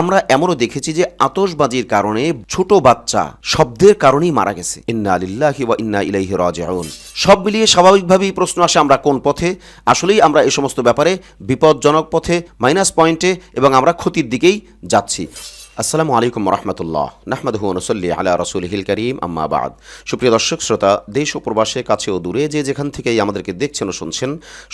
আমরা এমনও দেখেছি যে আতসবাজির কারণে ছোট বাচ্চা শব্দের কারণেই মারা গেছে। ইন্না আলিল্লাহি ওয়া ইন্না ইলাইহি রাজিউন। সব মিলিয়ে স্বাভাবিকভাবেই প্রশ্ন আসে আমরা কোন পথে। আসলেই আমরা এ সমস্ত ব্যাপারে বিপজ্জনক পথে মাইনাস পয়েন্টে এবং আমরা ক্ষতির দিকেই যাচ্ছি। আসসালামু আলাইকুম রহমতুল্লাহ। নাহমাদহু নসল্লি আলা রসুলহিল করিম, আম্মা বাদ। সুপ্রিয় দর্শক, শ্রোতা, দেশ ও প্রবাসে, কাছে ও দূরে যে যেখান থেকেই আমাদেরকে দেখছেন ও শুনছেন,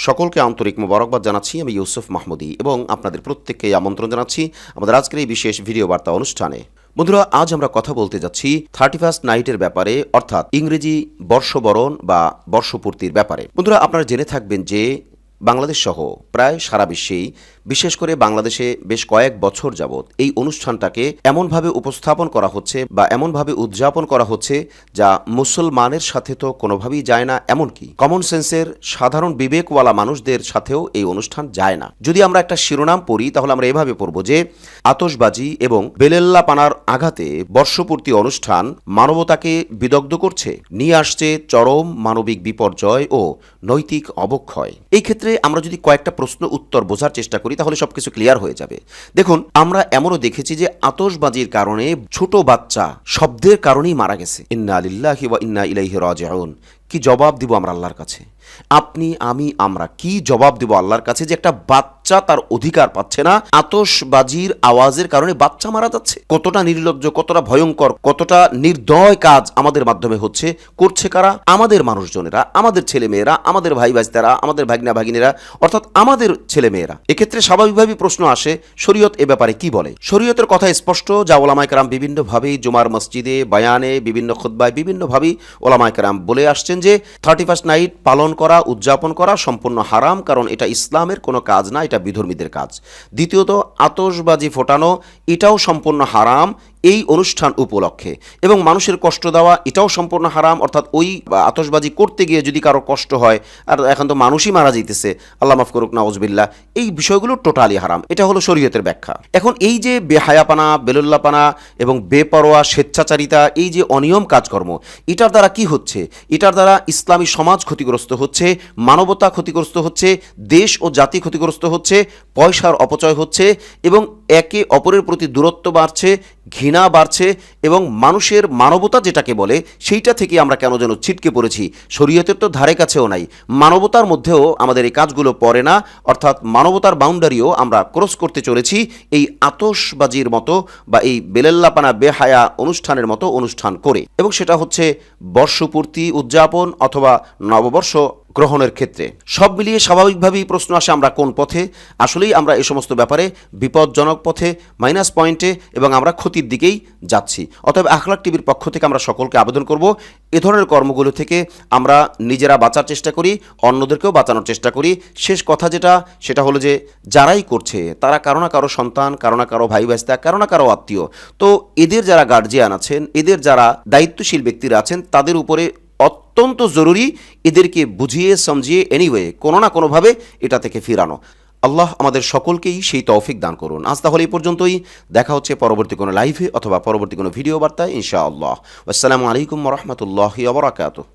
সকলকে আন্তরিক মোবারকবাদ জানাচ্ছি। আমি ইউসুফ মাহমুদি এবং আপনাদের প্রত্যেককে আমন্ত্রণ জানাচ্ছি আমাদের আজকের এই বিশেষ ভিডিও বার্তা অনুষ্ঠানে। বন্ধুরা, আজ আমরা কথা বলতে যাচ্ছি থার্টি ফার্স্ট নাইটের ব্যাপারে, অর্থাৎ ইংরেজি বর্ষবরণ বা বর্ষপূর্তির ব্যাপারে। বন্ধুরা, আপনারা জেনে থাকবেন যে বাংলাদেশ সহ প্রায় সারা বিশ্বেই বিশেষ করে বাংলাদেশে বেশ কয়েক বছর যাবৎ এই অনুষ্ঠানটাকে এমনভাবে উপস্থাপন করা হচ্ছে বা এমনভাবে উদযাপন করা হচ্ছে যা মুসলমানের সাথে তো কোনোভাবেই যায় না, এমনকি কমন সেন্সের সাধারণ বিবেকওয়ালা মানুষদের সাথেও এই অনুষ্ঠান যায় না। যদি আমরা একটা শিরোনাম পড়ি, তাহলে আমরা এভাবে পড়ব যে আতসবাজি এবং বেলেল্লা পানার আঘাতে বর্ষপূর্তি অনুষ্ঠান মানবতাকে বিদগ্ধ করছে, নিয়ে আসছে চরম মানবিক বিপর্যয় ও নৈতিক অবক্ষয়। এই ক্ষেত্রে আমরা যদি কয়েকটা প্রশ্ন উত্তর বোঝার চেষ্টা করি তাহলে সব কিছু ক্লিয়ার হয়ে যাবে। দেখুন, আমরা এমনও দেখেছি যে আতসবাজির কারণে ছোট বাচ্চা শব্দের কারণেই মারা গেছে। ইন্না আলিল্লাহ ইন্না ইলাইহি রাজিউন। কি জবাব দিব আমরা আল্লাহর কাছে? আপনি, আমি, আমরা কি জবাব দিব আল্লাহর কাছে যে একটা বাচ্চা তার অধিকার পাচ্ছে না? আতশবাজির আওয়াজের কারণে বাচ্চা মারা যাচ্ছে। কতটা নির্লজ্জ, কতটা ভয়ঙ্কর, কতটা নির্দয় কাজ আমাদের মাধ্যমে হচ্ছে, করছে কারা? আমাদের মানুষজনেরা, আমাদের ছেলেমেয়েরা, আমাদের ভাই ভাইস্তারা আমাদের ভাগনা ভাগিনীরা অর্থাৎ আমাদের ছেলেমেয়েরা। এক্ষেত্রে স্বাভাবিকভাবেই প্রশ্ন আসে, শরীয়ত এ ব্যাপারে কি বলে? শরীয়তের কথা স্পষ্ট, যা ওলামাইকারাম বিভিন্নভাবেই জুমার মসজিদে, বায়ানে, বিভিন্ন খুদ্বায় বিভিন্নভাবেই ওলামাইকারাম বলে আসছেন যে থার্টি ফার্স্ট নাইট পালন করা, উদযাপন করা সম্পূর্ণ হারাম, কারণ এটা ইসলামের কোনো কাজ না, এটা বিধর্মীদের কাজ। দ্বিতীয়ত, আতশবাজি ফোটানো, এটাও সম্পূর্ণ হারাম এই অনুষ্ঠান উপলক্ষে। এবং মানুষের কষ্ট দেওয়া, এটাও সম্পূর্ণ হারাম, অর্থাৎ ওই আতশবাজি করতে গিয়ে যদি কারও কষ্ট হয়, আর এখন তো মানুষই মারা যাইতেছে, আল্লাহ মাফ করুক নাওজবিল্লা এই বিষয়গুলো টোটালি হারাম। এটা হলো শরীয়তের ব্যাখ্যা। এখন এই যে বেহায়াপানা, বেলুল্লাপানা এবং বেপরোয়া, স্বেচ্ছাচারিতা, এই যে অনিয়ম কাজকর্ম, এটার দ্বারা কি হচ্ছে? এটার দ্বারা ইসলামী সমাজ ক্ষতিগ্রস্ত হচ্ছে, মানবতা ক্ষতিগ্রস্ত হচ্ছে, দেশ ও জাতি ক্ষতিগ্রস্ত হচ্ছে, পয়সার অপচয় হচ্ছে এবং একে অপরের প্রতি দূরত্ব বাড়ছে, ঘৃণা বাড়ছে এবং মানুষের মানবতা যেটাকে বলে, সেইটা থেকে আমরা কেন যেন ছিটকে পড়েছি? শরীয়তের তো ধারে কাছেও নাই। মানবতার মধ্যেও আমাদের এই কাজগুলো পড়ে না, অর্থাৎ মানবতার বাউন্ডারিও আমরা ক্রস করতে চলেছি। এই আতশবাজির মতো বা এই বেলেল্লাপানা বেহায়া অনুষ্ঠানের মতো অনুষ্ঠান করে। এবং সেটা হচ্ছে বর্ষপূর্তি উদযাপন অথবা নববর্ষ গ্রহণের ক্ষেত্রে। সব মিলিয়ে স্বাভাবিকভাবেই প্রশ্ন আসে, আমরা কোন পথে? আসলেই আমরা এই সমস্ত ব্যাপারে বিপজ্জনক পথে মাইনাস পয়েন্টে এবং আমরা ক্ষতির দিকেই যাচ্ছি। অতএব আখলাক টিভির পক্ষ থেকে আমরা সকলকে আবেদন করব, এ ধরনের কর্মগুলো থেকে আমরা নিজেরা বাঁচার চেষ্টা করি, অন্যদেরকেও বাঁচানোর চেষ্টা করি। শেষ কথা যেটা, সেটা হলো যে যারাই করছে, তারা কারও না কারও সন্তান, কারও না কারও ভাই ভাইস্তা কারও না কারও আত্মীয়। তো এদের যারা গার্জিয়ান আছেন, এদের যারা দায়িত্বশীল ব্যক্তিরা আছেন, তাদের উপরে অত্যন্ত জরুরি এদেরকে বুঝিয়ে, সমঝিয়ে এনিওয়ে কোনো না কোনোভাবে এটা থেকে ফিরানো। আল্লাহ আমাদের সকলকেই সেই তৌফিক দান করুন। আজ তাহলে এই পর্যন্তই। দেখা হচ্ছে পরবর্তী কোনো লাইভে অথবা পরবর্তী কোনো ভিডিও বার্তায়, ইনশাআল্লাহ। আসসালামু আলাইকুম রহমতুল্লাহ আবরাকাতুহ